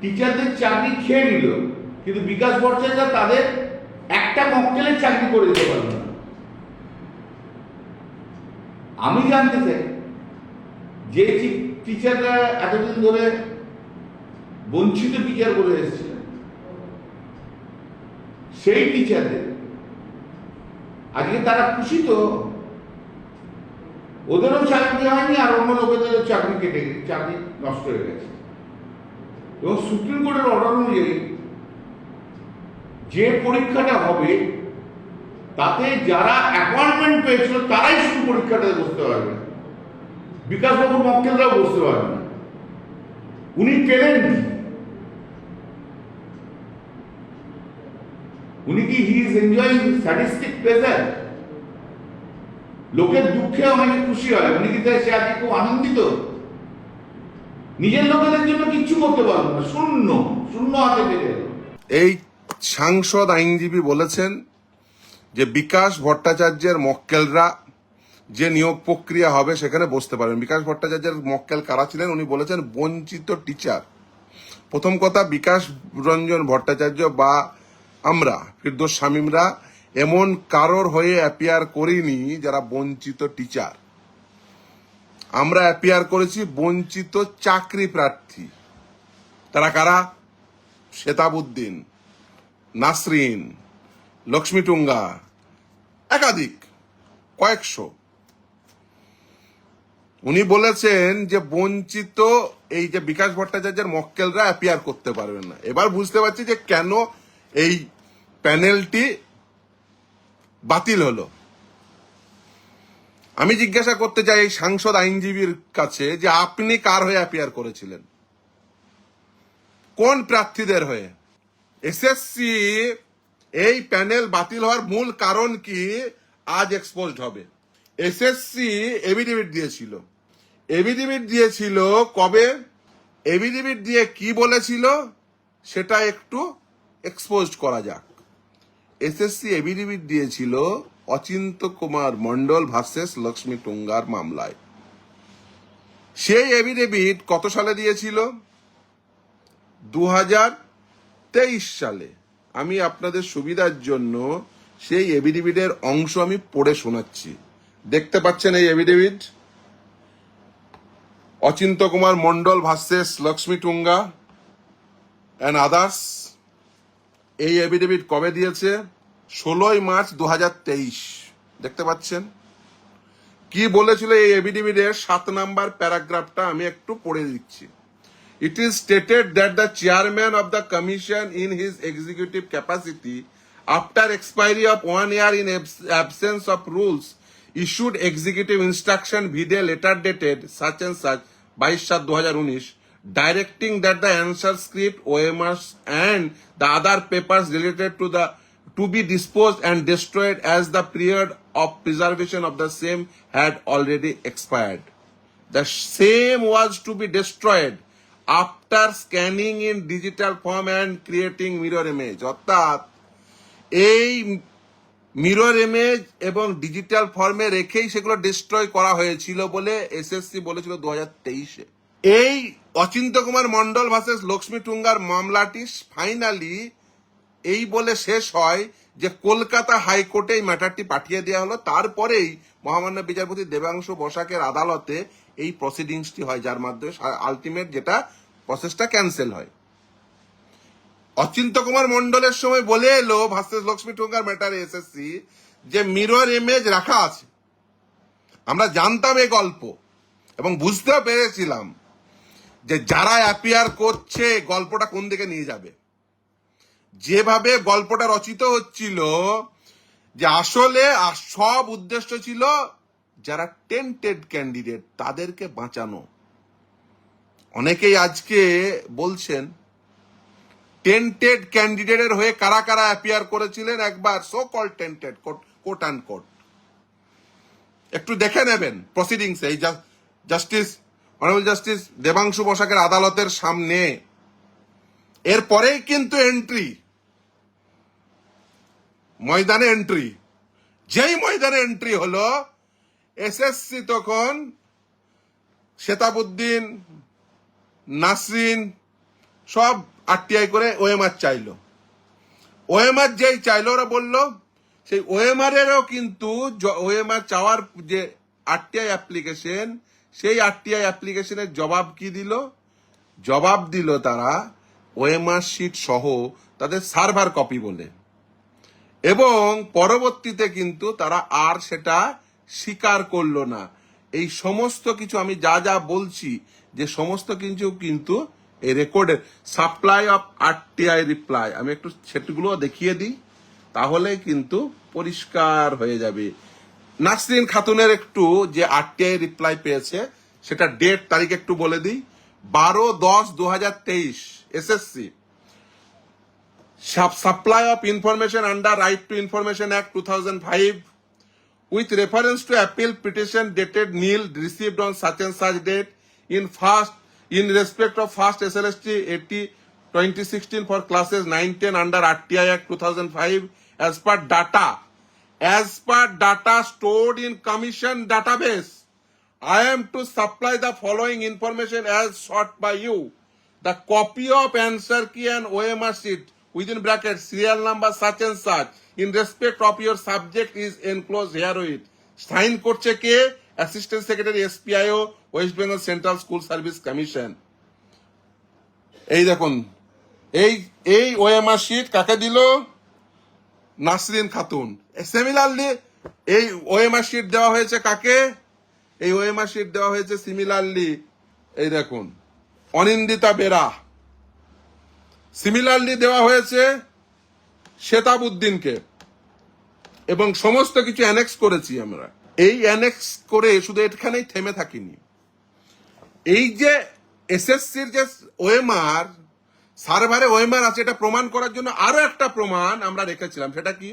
টিচারদের চাকরি খেয়ে নিল, কিন্তু বিকাশ ভট্টাচার্য তাদের একটা মক্কেলের চাকরি করে দিতে পারল না। আমি জানতে চাই, যে টিচাররা এতদিন ধরে বঞ্চিত টিচার বলে এসেছিলেন সেই টিচারদের আজকে তারা খুশি তো? ওদেরও চাকরি হয়নি আর অন্য লোকেদেরও চাকরি কেটে চাকরি নষ্ট হয়ে গেছে। এবং সুপ্রিম কোর্টের অর্ডার অনুযায়ী যে পরীক্ষাটা হবে, তাতে যারা অ্যাপয়েন্টমেন্ট পেয়েছিল, তারাই শুধু পরীক্ষাটাতে বসতে পারবে। বিকাশবাবুর মক্কেলরাও বসতে পারবে উনি পেলেন কি? উনি কি he is enjoying statistic pleasure লোকের দুঃখে অনেকে খুশি হয়। উনি কি তাই সে আজকে খুব আনন্দিত? নিজের লোকেদের জন্য কিচ্ছু করতে পারব না। শূন্য শূন্য হাতে গেল এই সাংসদ আইনজীবী বলেছেন যে বিকাশ ভট্টাচার্যের মক্কেলরা যে নিয়োগ প্রক্রিয়া হবে সেখানে বসতে পারবেন। বিকাশ ভট্টাচার্যের মক্কেল কারা ছিলেন? উনি বলেছেন বঞ্চিত টিচার। প্রথম কথা, বিকাশ রঞ্জন ভট্টাচার্য বা আমরা, ফিরদোস শামীমরা এমন কারোর হয়ে অ্যাপিয়ার করিনি যারা বঞ্চিত টিচার। আমরা অ্যাপিয়ার করেছি বঞ্চিত চাকরি প্রার্থী। তারা কারা? শেতাবুদ্দিন নাসরিন লক্ষ্মী টুঙ্গা একাধিক, কয়েকশো। উনি বলেছেন যে বঞ্চিত এই যে বিকাশ ভট্টাচার্যের মক্কেলরা অ্যাপিয়ার করতে পারবেন না। এবার বুঝতে পারছি যে কেন এই প্যানেলটি বাতিল হলো। আমি জিজ্ঞাসা করতে চাই এই সাংসদ আইনজীবীর কাছে যে আপনি কার হয়ে অ্যাপিয়ার করেছিলেন? কোন প্রার্থীদের হয়ে? এসএসসি এই প্যানেল বাতিল হওয়ার মূল কারণ কি আজ এক্সপোজড হবে। এসএসসি এভিডেভিট দিয়েছিল। এভিডেভিট দিয়েছিল কবে? এভিডেভিট দিয়ে কি বলেছিল সেটা একটু এক্সপোজড করা যাক। এসএসসি এভিডেভিট দিয়েছিল অচিন্ত কুমার মন্ডল ভার্সেস লক্ষ্মী টুঙ্গার মামলায়। সেই এভিডেভিট কত সালে দিয়েছিল? দু হাজার তেইশ সালে। আমি আপনাদের সুবিধার জন্য সেই এভিডেভিটের অংশ আমি পড়ে শোনাচ্ছি। দেখতে পাচ্ছেন এই affidavit Achinta Kumar Mondal versus Lakshmi Tunga and others এই এফিডেভিট কবে দিয়েছে? ষোলোই মার্চ দু হাজার তেইশ। দেখতে পাচ্ছেন? কি বলেছিল এই এফিডেভিট এর সাত নাম্বার প্যারাগ্রাফটা আমি একটু পড়ে দিচ্ছি। It is stated that the chairman of the commission in his executive capacity after expiry of one year in absence of rules issued executive instruction vide letter dated such and such বাইশ সাত দু হাজার উনিশ। Directing that the answer script OMRs and the other papers related to the to be disposed and destroyed as the period of preservation of the same had already expired the same was to be destroyed after scanning in digital form and creating mirror image অর্থাৎ এই mirror image এবং digital ফর্মে রেখেই সেগুলো destroy করা হয়েছিল বলে SSC বলেছিল দু হাজার এই অচিন্ত কুমার মন্ডল ভার্সেস লক্ষ্মী টুঙ্গার মামলাটি ফাইনালি এই বলে শেষ হয় যে কলকাতা হাইকোর্টে এই ম্যাটারটি পাঠিয়ে দেওয়া হলো। তারপরেই মহামান্য বিচারপতি দেবাংশু বসাকের আদালতে এই প্রসিডিংসটি হয়, যার মাধ্যমে আলটিমেট যেটা প্রসেসটা ক্যান্সেল হয়। অচিন্ত কুমার মন্ডলের সময় বলে এলো ভাস্তেশ লক্ষ্মী টুঙ্গার ম্যাটারে এসএসসি যে মিরর ইমেজ রাখা আছে। আমরা জানতাম এই গল্প এবং বুঝতেও পেরেছিলাম যে যারা অ্যাপিয়ার করছে, গল্পটা কোন দিকে নিয়ে যাবে? যেভাবে গল্পটা রচিত হচ্ছিল, যে আসলে সব উদ্দেশ্য ছিল যারা টেন্টেড ক্যান্ডিডেট তাদেরকে বাঁচানো। অনেকেই আজকে বলছেন টেন্টেড ক্যান্ডিডেটের হয়ে কারা কারা অ্যাপিয়ার করেছিলেন একবার? So called tainted quote and quote একটু দেখে নেবেন প্রসিডিংস এই জাস্টিস অনারেবল জাস্টিস দেবাংশু বসাকের আদালতের সামনে। এরপরেই কিন্তু এন্ট্রি। ময়দানে এন্ট্রি। যেই ময়দানে এন্ট্রি হলো, এসএসসি তখন শেতাবুদ্দিন, নাসরিন সব আরটিআই করে ওএমআর চাইলো। ওএমআর যেই চাইলো, ওরা বলল, সেই ওএমআর এরও কিন্তু ওএমআর চাওয়ার যে আরটিআই অ্যাপ্লিকেশন সেই আরটিআই অ্যাপ্লিকেশনের জবাব কি দিল? জবাব দিল তারা ওএমআর শিট সহ তাদের সার্ভার কপি বলে। এবং পরবর্তীতে কিন্তু তারা আর সেটা স্বীকার করল না। এই সমস্ত কিছু আমি যা যা বলছি, যে সমস্ত কিছু কিন্তু এই রেকর্ডের সাপ্লাই অফ আরটিআই রিপ্লাই আমি একটু সেটগুলো দেখিয়ে দিই তাহলে কিন্তু পরিষ্কার হয়ে যাবে। নাসরিন খাতুনের একটু যে আটটিআই রিপ্লাই পেয়েছে, সেটা ডেট তারিখ একটু বলে দিই। বারো দশ দু হাজার তেইশ S S SSC supply of information under right to information act two thousand five with reference to appeal petition dated nil received on such and such date in first in respect of first S L S T at twenty sixteen for classes nine ten under R T I act two thousand five as per data as per data stored in commission database I am to supply the following information as sought by you. The copy of answer key and OMR sheet within brackets serial number such and such in respect of your subject is enclosed herewith. Sign করছে কে assistant secretary SPIO West Bengal central school service commission এই দেখুন এই এই OMR sheet কাকে দিল Nasrin Khatun. Similarly এই OMR sheet দেওয়া হয়েছে কাকে? এই ওএমআর শিট দেওয়া হয়েছে সিমিলারলি এই দেখুন, অনিন্দিতা বেরা। সিমিলারলি দেওয়া হয়েছে শেতাবুদ্দিনকে এবং সমস্ত কিছু অ্যানেক্স করেছি আমরা। এই অ্যানেক্স করে শুধু এখানেই থেমে থাকিনি। এই যে এসএসসির যে ওএমআর সার্ভারে ওয়েমার আছে, এটা প্রমাণ করার জন্য আরও একটা প্রমাণ আমরা রেখেছিলাম, সেটা কি?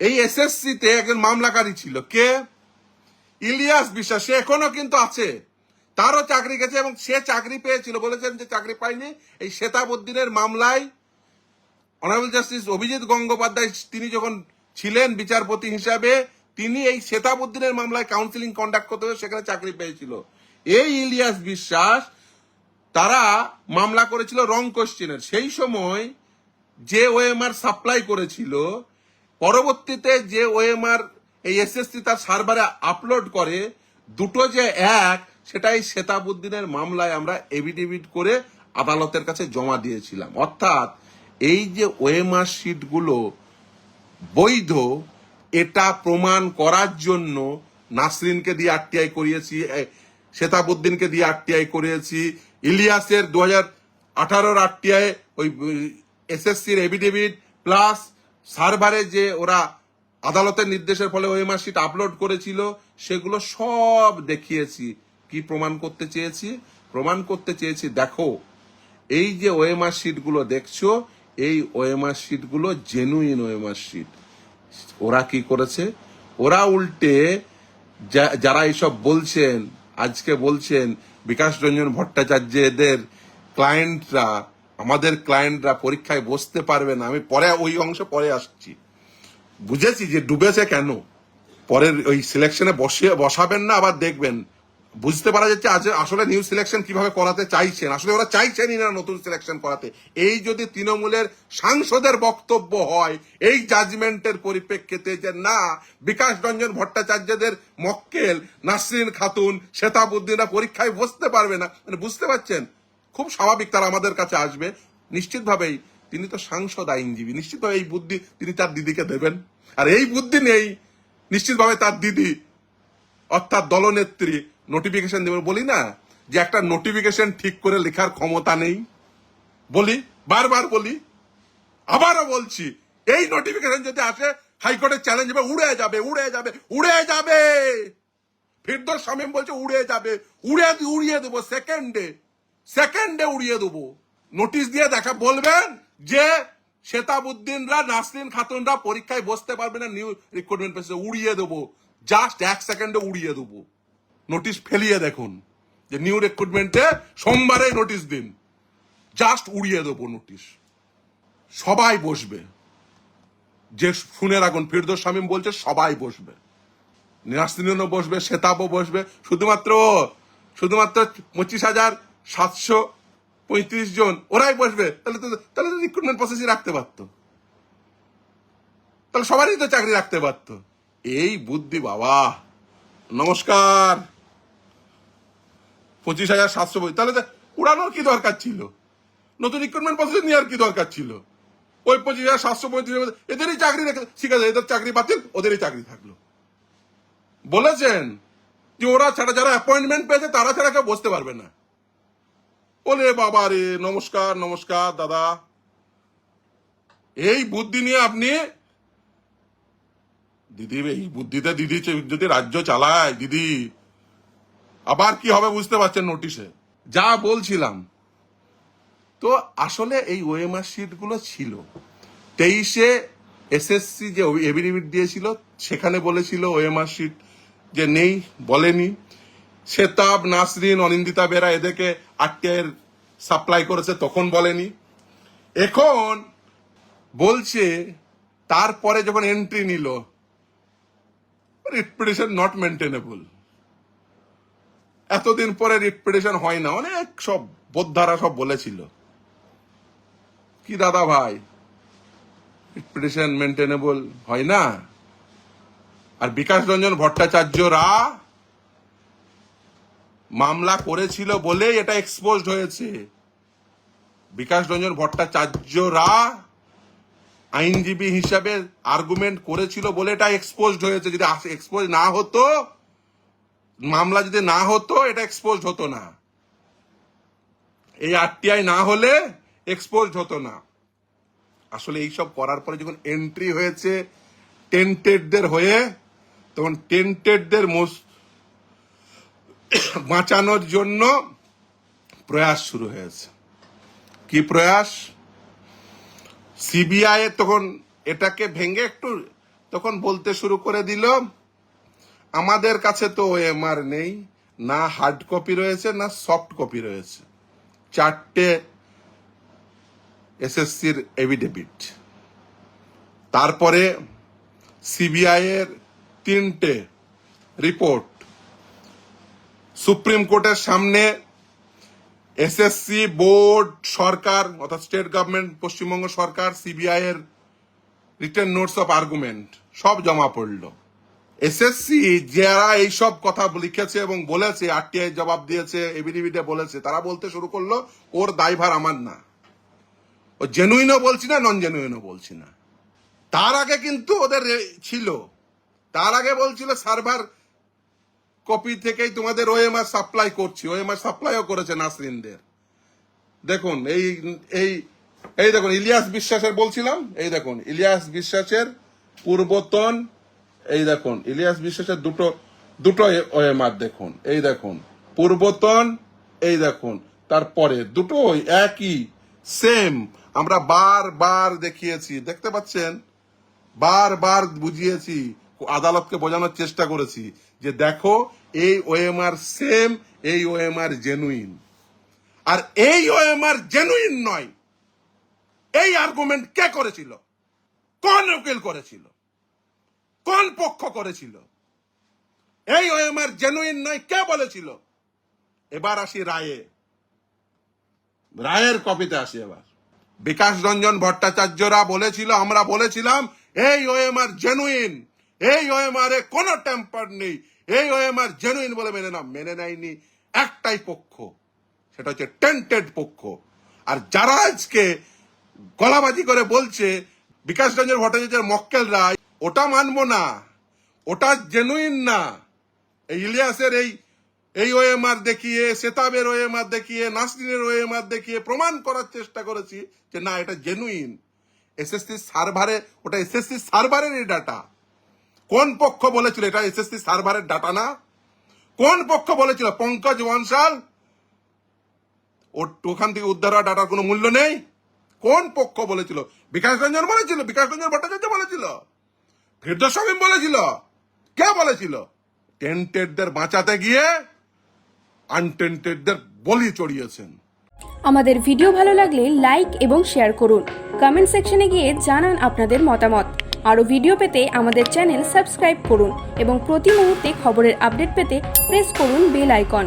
এই এসএসসি তে একজন মামলাকারী ছিল, কে? ইলিয়াস বিশ্বাস, সে এখনও কিন্তু আছে। তারও চাকরি গেছে এবং সে চাকরি পেয়েছিল, বলেছেন যে চাকরি পায়নি। এই শেতাবুদ্দিনের মামলায় অনারেবল জাস্টিস অভিজিৎ গঙ্গোপাধ্যায়, তিনি যখন ছিলেন বিচারপতি হিসাবে, তিনি এই শেতাবুদ্দিনের মামলায় কাউন্সিলিং কন্ডাক্ট করতে সেখানে চাকরি পেয়েছিল। এই ইলিয়াস বিশ্বাস তারা মামলা করেছিল রং কোশ্চেনের। সেই সময় যে ওএমআর সাপ্লাই করেছিল। পরবর্তীতে যে ওএমআর এই এসএসসি তার সার্ভারে আপলোড করে। দুটো যে এক, সেটাই শেতাবুদ্দিনের মামলায় আমরা এভিডেভিট করে আদালতের কাছে জমা দিয়েছিলাম। অর্থাৎ এই যে ওএমআর শিটগুলো বৈধ, এটা প্রমাণ করার জন্য নাসরিনকে দিয়ে আরটিআই করিয়েছি শেতাবুদ্দিনকে দিয়ে আরটিআই করিয়েছি ইলিয়াসের দু হাজার আঠারোর আরটিআই ওই এসএসসির এভিডেভিট প্লাস সার্ভারে যে ওরা আদালতের নির্দেশের ফলে ওএমআর শিট আপলোড করেছিল, সেগুলো সব দেখিয়েছি। কি প্রমাণ করতে চেয়েছি? প্রমাণ করতে চেয়েছি, দেখো, এই যে ওএমআর শিটগুলো দেখছ, এই ওএমআর শিটগুলো জেনুইন ওএমআর শিট ওরা কি করেছে? ওরা উল্টে যারা এসব বলছেন আজকে বলছেন, বিকাশ রঞ্জন ভট্টাচার্য এদের ক্লায়েন্টরা আমাদের ক্লায়েন্টরা পরীক্ষায় বসতে পারবে না। আমি পরে, ওই অংশ পরে আসছি। বুঝেছি যে ডুবেছে কেন? পরের ওই সিলেকশনে বসে বসাবেন না, আবার দেখবেন। বুঝতে পারা যাচ্ছে আজ আসলে নিউ সিলেকশন কীভাবে করাতে চাইছেন। আসলে ওরা চাইছেনই না নতুন সিলেকশন করাতে। এই যদি তৃণমূলের সাংসদের বক্তব্য হয়, এই জাজমেন্টের পরিপ্রেক্ষিতে যে না, বিকাশ রঞ্জন ভট্টাচার্যদের মক্কেল, নাসরিন খাতুন শেতাবুদ্দিনরা পরীক্ষায় বসতে পারবে না। মানে বুঝতে পারছেন? খুব স্বাভাবিক তারা আমাদের কাছে আসবে। নিশ্চিতভাবেই তিনি তো সাংসদ আইনজীবী। নিশ্চিতভাবে এই বুদ্ধি তিনি তার দিদিকে দেবেন। আর এই বুদ্ধি নেই, নিশ্চিতভাবে তার দিদি, অর্থাৎ দলনেত্রী নোটিফিকেশন দেবে। বলি না যে একটা নোটিফিকেশন ঠিক করে লেখার ক্ষমতা নেই। বলি, বারবার বলি, আবারও বলছি, এই নোটিফিকেশন যদি আসে, হাইকোর্টের চ্যালেঞ্জ হবে, উড়ে যাবে উড়ে যাবে উড়ে যাবে। ফিরদোস শামীম বলছে, উড়ে যাবে, উড়ে উড়িয়ে দেবো সেকেন্ডে সেকেন্ডে উড়িয়ে দেবো। নোটিশ দিয়ে দেখা, বলবেন যে শেতাবুদ্দিনরা, নাসরিন খাতুনরা পরীক্ষায় বসতে পারবে না নিউ রিক্রুটমেন্ট পেসে উড়িয়ে দেবো। জাস্ট এক সেকেন্ডে উড়িয়ে দেবো। নোটিশ ফেলিয়ে দেখুন যে নিউ রিক্রুটমেন্টে সোমবারে নোটিশ দিন। জাস্ট উড়িয়ে দেবো নোটিশ সবাই বসবে। যে শুনে রাখুন, ফিরদোস শামীম বলছে সবাই বসবে। নাসরিনও বসবে শেতাবও বসবে। শুধুমাত্র শুধুমাত্র পঁচিশ হাজার সাতশো পঁয়ত্রিশ জন, ওরাই বসবে। তাহলে তো তাহলে তো রিক্রুটমেন্ট প্রসেসই রাখতে পারতো। তাহলে সবারই তো চাকরি রাখতে পারতো। এই বুদ্ধি বাবা। নমস্কার। পঁচিশ হাজার সাতশো তাহলে উড়ানোর কি দরকার ছিল? নতুন রিক্রুটমেন্ট প্রসেস নেওয়ার কি দরকার ছিল? ওই পঁচিশ হাজার সাতশো পঁয়ত্রিশ এদেরই চাকরি রেখে ঠিক আছে, এদের চাকরি বাতিল, ওদেরই চাকরি থাকল। বলেছেন যে ওরা ছাড়া যারা অ্যাপয়েন্টমেন্ট পেয়েছে, তারা ছাড়া কেউ বসতে পারবে না। বলে বাবা রে, নমস্কার নমস্কার, দাদা। এই বুদ্ধি নিয়ে আপনি দিদি, এই বুদ্ধিতে দিদি যদি রাজ্য চালায়, দিদি। আবার কি হবে বুঝতে পারছেন নোটিশে? যা বলছিলাম। তো আসলে এই ওএমআর শিটগুলো ছিল। তেইশে এসএসসি যে এভিডেভিট দিয়েছিল, সেখানে বলেছিল ওএমআর শিট যে নেই, বলেনি। শেতাব নাসরিন, অনিন্দিতা বেরা এদেরকে আটকের সাপ্লাই করেছে, তখন বলেনি। এখন বলছে, তারপরে যখন এন্ট্রি নিল রিট নট মেনটেনেবল এতদিন পরে রিট হয় না, অনেক সব বোদ্ধারা সব বলেছিল। কি দাদা ভাই? রিট মেনটেনেবল হয় না? আর বিকাশ রঞ্জন ভট্টাচার্যরা মামলা করেছিল বলেই এটা এক্সপোজড হয়েছে। বিকাশ রঞ্জন ভট্টাচার্যরা আইনজীবী হিসাবে আর্গুমেন্ট করেছিল বলে এটা এক্সপোজড হয়েছে। যদি এক্সপোজ না হতো মামলা যদি না হতো, এটা এক্সপোজ হতো না। এই আরটিআই না হলে এক্সপোজড হতো না। আসলে এইসব করার পরে যখন এন্ট্রি হয়েছে টেন্টেডদের হয়ে, তখন টেন্টেডদের বাঁচানোর জন্য প্রয়াস শুরু হয়েছে। কি প্রয়াস? সিবিআই তখন এটাকে ভেঙে একটু তখন বলতে শুরু করে দিল। আমাদের কাছে তো ওএমআর নেই, না হার্ড কপি রয়েছে, না সফট কপি রয়েছে। চারটে এসএসসির এভিডেভিট তারপরে সিবিআই এর তিনটে রিপোর্ট সুপ্রিম কোর্টের সামনে এসএসসি বোর্ড সরকার, অর্থাৎ স্টেট গভর্নমেন্ট পশ্চিমবঙ্গ সরকার সিবিআই এর রিটার্ন নোটস অফ আর্গুমেন্ট সব জমা পড়ল। এসএসসি যারা এইসব কথা লিখেছে এবং বলেছে আরটিআই জবাব দিয়েছে এবিডিবিডে বলেছে, তারা বলতে শুরু করল, ওর দায়ভার আমার না। ও জেনুইনও বলছি না নন জেনুইনও বলছি না। তার আগে কিন্তু ওদের ছিল। তার আগে বলছিল সার্ভার কপি থেকেই তোমাদের ওএমআর সাপ্লাই করছি। ওএমআর সাপ্লাইও করেছে নাসরিনদের। দেখুন, এই এই এই দেখুন, ইলিয়াস বিশ্বাসের বলছিলাম, এই দেখুন, ইলিয়াস বিশ্বাসের পূর্বতন এই দেখুন, ইলিয়াস বিশ্বাসের দুটো দুটো ওএমআর দেখুন, এই দেখুন, পূর্বতন, এই দেখুন, তারপরে দুটো একই সেম আমরা বারবার দেখিয়েছি, দেখতে পাচ্ছেন? বারবার বুঝিয়েছি, আদালতকে বোঝানোর চেষ্টা করেছি, যে দেখো, এই ওএমআর সেম এই ওএমআর জেনুইন আর এই ওএমআর জেনুইন নয়। এই আর্গুমেন্ট কে করেছিল? কোন উকিল করেছিল? কোন পক্ষ করেছিল। এই ওএমআর জেনুইন নয়, কে বলেছিল? এবার আসি রায়ে। রায়ের কপিতে আসি এবার। বিকাশ রঞ্জন ভট্টাচার্যরা বলেছিল, আমরা বলেছিলাম, এই ওএমআর জেনুইন এই ওএমআর এ কোনো টেম্পার নেই, এই ওএমআর জেনুইন বলে মেনে না মেনে নেয়নি একটাই পক্ষ, সেটা হচ্ছে টেন্টেড পক্ষ। আর যারা আজকে গলাবাজি করে বলছে, বিকাশ রঞ্জন ভট্টাচার্যের মক্কেল রায় ওটা মানবো না। ওটা জেনুইন না। এই ইলিয়াসের এই এই ওএমআর দেখিয়ে, সেতাবের ওএমআর দেখিয়ে, নাসরিনের ওএমআর দেখিয়ে প্রমাণ করার চেষ্টা করেছি যে না, এটা জেনুইন এসএসসি সার্ভারে ওটা এসএসসি সার্ভারের এই ডাটা কোন পক্ষ বলেছিল এটা এসএসসি সার্ভারের ডাটা না? কোন পক্ষ বলেছিল? পঙ্কজ বনশাল? ওখান থেকে উদ্ধার হওয়া ডাটার কোনো মূল্য নেই? কোন পক্ষ বলেছিল? বিকাশ রঞ্জন বলেছিল? বিকাশ রঞ্জন ভট্টাচার্য বলেছিল? ফিরদোস বলেছিল। কে বলেছিল? টেন্টেডদের বাঁচাতে গিয়ে আনটেন্টেডদের বলি চড়িয়েছেন। আমাদের ভিডিও ভালো লাগলে লাইক এবং শেয়ার করুন। কমেন্ট সেকশনে গিয়ে জানান আপনাদের মতামত। আরও ভিডিও পেতে আমাদের চ্যানেল সাবস্ক্রাইব করুন এবং প্রতি মুহূর্তে খবরের আপডেট পেতে প্রেস করুন বেল আইকন।